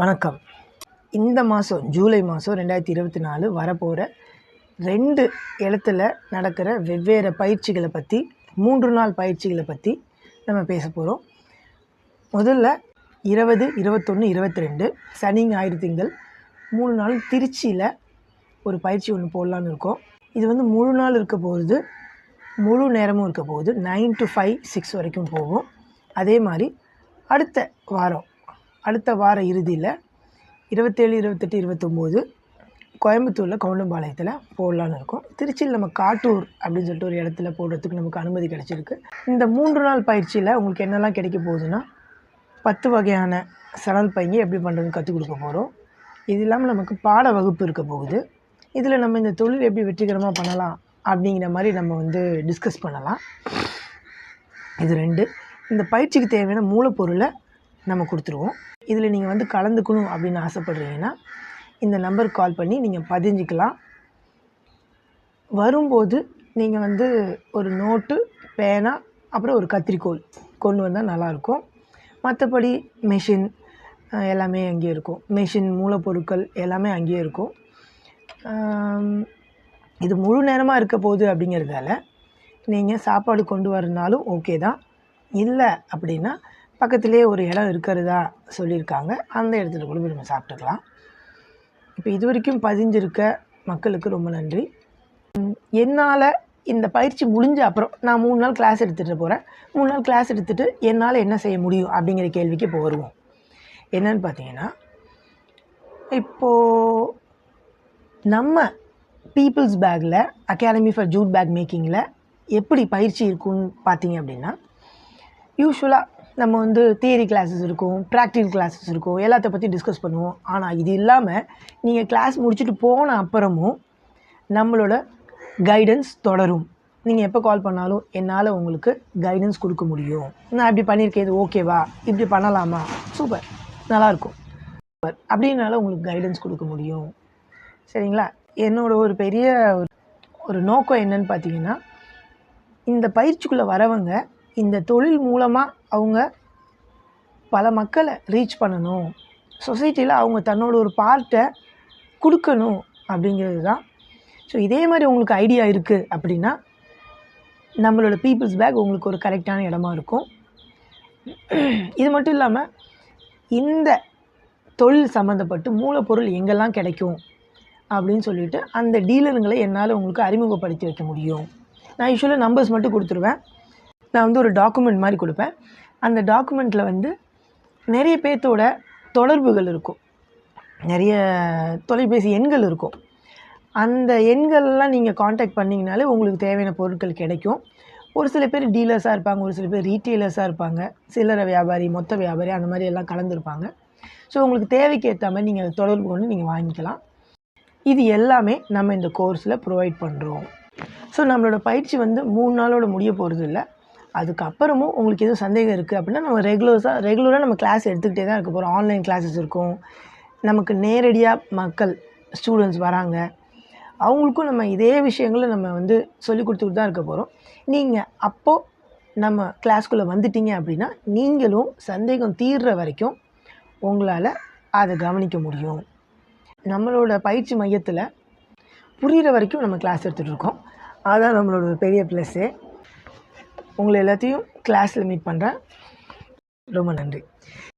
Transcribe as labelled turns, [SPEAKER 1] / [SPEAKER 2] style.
[SPEAKER 1] வணக்கம். இந்த மாதம் ஜூலை மாதம் ரெண்டாயிரத்தி இருபத்தி நாலு வரப்போகிற ரெண்டு இடத்துல நடக்கிற வெவ்வேறு பயிற்சிகளை பற்றி மூன்று நாள் பயிற்சிகளை பற்றி நம்ம பேச போகிறோம் முதல்ல இருபது இருபத்தொன்று இருபத்தி ரெண்டு சனி ஞாயிறு திங்கள் மூணு நாள் திருச்சியில் ஒரு பயிற்சி ஒன்று போடலான்னு இருக்கோம். இது வந்து முழு நாள் இருக்க போகுது முழு நேரமும் இருக்க போகுது நைன் டு ஃபைவ் சிக்ஸ் வரைக்கும் போகும். அதே மாதிரி அடுத்த வாரம் அடுத்த வார இறுதியில் இருபத்தேழு இருபத்தெட்டு இருபத்தொம்போது கோயம்புத்தூரில் கவுண்டம்பாளையத்தில் போடலான்னு இருக்கோம். திருச்சியில் நம்ம காட்டூர் அப்படின்னு சொல்லிட்டு ஒரு இடத்துல போடுறதுக்கு நமக்கு அனுமதி கிடச்சிருக்கு. இந்த மூன்று நாள் பயிற்சியில் உங்களுக்கு என்னெல்லாம் கிடைக்க போகுதுன்னா பத்து வகையான சணல் பையங்க எப்படி பண்ணுறதுன்னு கற்றுக் கொடுக்க போகிறோம் இது இல்லாமல் நமக்கு பாட வகுப்பு இருக்க போகுது. இதில் நம்ம இந்த தொழில் எப்படி வெற்றிகரமாக பண்ணலாம் அப்படிங்கிற மாதிரி நம்ம வந்து டிஸ்கஸ் பண்ணலாம். இது ரெண்டு. இந்த பயிற்சிக்கு தேவையான மூலப்பொருளை நம்ம கொடுத்துருவோம். இதில் நீங்கள் வந்து கலந்துக்கணும் அப்படின்னு ஆசைப்படுறீங்கன்னா இந்த நம்பருக்கு கால் பண்ணி நீங்கள் பதிஞ்சிக்கலாம். வரும்போது நீங்கள் வந்து ஒரு நோட்டு பேனா அப்புறம் ஒரு கத்திரிக்கோல் கொண்டு வந்தால் நல்லாயிருக்கும். மற்றபடி மெஷின் எல்லாமே அங்கேயே இருக்கும். மெஷின் மூலப்பொருட்கள் எல்லாமே அங்கேயே இருக்கும். இது முழு நேரமாக இருக்க போகுது அப்படிங்கிறதால நீங்கள் சாப்பாடு கொண்டு வரனாலும் ஓகே தான். இல்லை அப்படின்னா பக்கத்துலேயே ஒரு இடம் இருக்கிறதா சொல்லியிருக்காங்க. அந்த இடத்துல கூட விரும்ப நம்ம சாப்பிட்டுக்கலாம். இப்போ இது வரைக்கும் பதிஞ்சிருக்க மக்களுக்கு ரொம்ப நன்றி. என்னால் இந்த பயிற்சி முடிஞ்ச அப்புறம் நான் மூணு நாள் கிளாஸ் எடுத்துகிட்டு போகிறேன் மூணு நாள் கிளாஸ் எடுத்துகிட்டு என்னால் என்ன செய்ய முடியும் அப்படிங்கிற கேள்விக்கு இப்போ வருவோம். என்னன்னு பார்த்தீங்கன்னா இப்போது நம்ம பீப்புள்ஸ் பேக்கில் அகாடமி ஃபார் ஜூட் பேக் மேக்கிங்கில் எப்படி பயிற்சி இருக்குன்னு பார்த்தீங்க அப்படின்னா யூஸ்வலாக நம்ம வந்து தியரி கிளாஸஸ் இருக்கும் ப்ராக்டிக்கல் கிளாஸஸ் இருக்கும் எல்லாத்த பற்றி டிஸ்கஸ் பண்ணுவோம். ஆனால் இது இல்லாமல் நீங்கள் கிளாஸ் முடிச்சுட்டு போன அப்புறமும் நம்மளோட கைடன்ஸ் தொடரும். நீங்கள் எப்போ கால் பண்ணாலும் என்னால் உங்களுக்கு கைடன்ஸ் கொடுக்க முடியும். நான் இப்படி பண்ணியிருக்கேன் இது ஓகேவா இப்படி பண்ணலாமா? சூப்பர் நல்லாயிருக்கும் சூப்பர் அப்படின்னால உங்களுக்கு கைடன்ஸ் கொடுக்க முடியும். சரிங்களா? என்னோட ஒரு பெரிய ஒரு ஒரு நோக்கம் என்னன்னு பார்த்தீங்கன்னா இந்த பயிற்சிக்குள்ளே வரவங்க இந்த தொழில் மூலமாக அவங்க பல மக்களை ரீச் பண்ணணும். சொசைட்டியில் அவங்க தன்னோட ஒரு பார்ட்டை கொடுக்கணும் அப்படிங்கிறது தான். ஸோ இதே மாதிரி உங்களுக்கு ஐடியா இருக்குது அப்படின்னா நம்மளோட பீப்புள்ஸ் பேக் உங்களுக்கு ஒரு கரெக்டான இடமா இருக்கும். இது மட்டும் இல்லாமல் இந்த தொழில் சம்மந்தப்பட்டு மூலப்பொருள் எங்கெல்லாம் கிடைக்கும் அப்படின்னு சொல்லிட்டு அந்த டீலருங்களை என்னால் உங்களுக்கு அறிமுகப்படுத்தி வைக்க முடியும். நான் யூஸ்வலாக நம்பர்ஸ் மட்டும் கொடுத்துருவேன். நான் வந்து ஒரு டாக்குமெண்ட் மாதிரி கொடுப்பேன். அந்த டாக்குமெண்ட்டில் வந்து நிறைய பேர்த்தோட தொடர்புகள் இருக்கும். நிறைய தொலைபேசி எண்கள் இருக்கும். அந்த எண்கள்லாம் நீங்கள் காண்டாக்ட் பண்ணிங்கனாலே உங்களுக்கு தேவையான பொருட்கள் கிடைக்கும். ஒரு சில பேர் டீலர்ஸாக இருப்பாங்க ஒரு சில பேர் ரீட்டெய்லர்ஸாக இருப்பாங்க. சில்லறை வியாபாரி மொத்த வியாபாரி அந்த மாதிரி எல்லாம் கலந்துருப்பாங்க. ஸோ உங்களுக்கு தேவைக்கு ஏற்ற மாதிரி நீங்கள் தொடர்பு கொண்டு நீங்கள் வாங்கிக்கலாம். இது எல்லாமே நம்ம இந்த கோர்ஸில் ப்ரொவைட் பண்ணுறோம் ஸோ நம்மளோட பயிற்சி வந்து மூணு நாளோட முடிய போகிறது இல்லை அதுக்கப்புறமும் உங்களுக்கு எதுவும் சந்தேகம் இருக்குது அப்படின்னா நம்ம ரெகுலர்ஸாக ரெகுலராக நம்ம கிளாஸ் எடுத்துக்கிட்டே தான் இருக்க போகிறோம் ஆன்லைன் கிளாஸஸ் இருக்கும். நமக்கு நேரடியாக மக்கள் ஸ்டூடெண்ட்ஸ் வராங்க. அவங்களுக்கும் நம்ம இதே விஷயங்களை நம்ம வந்து சொல்லி கொடுத்துக்கிட்டு தான் இருக்க போகிறோம் நீங்கள் அப்போது நம்ம கிளாஸ்க்குள்ளே வந்துட்டீங்க அப்படின்னா நீங்களும் சந்தேகம் தீர்ற வரைக்கும் உங்களால் அதை கவனிக்க முடியும். நம்மளோட பயிற்சி மையத்தில் புரிகிற வரைக்கும் நம்ம கிளாஸ் எடுத்துகிட்டு இருக்கோம். அதுதான் நம்மளோட பெரிய ப்ளஸ்ஸு உங்களை எல்லாத்தையும் கிளாஸில் மீட் பண்ணுறேன் ரொம்ப நன்றி.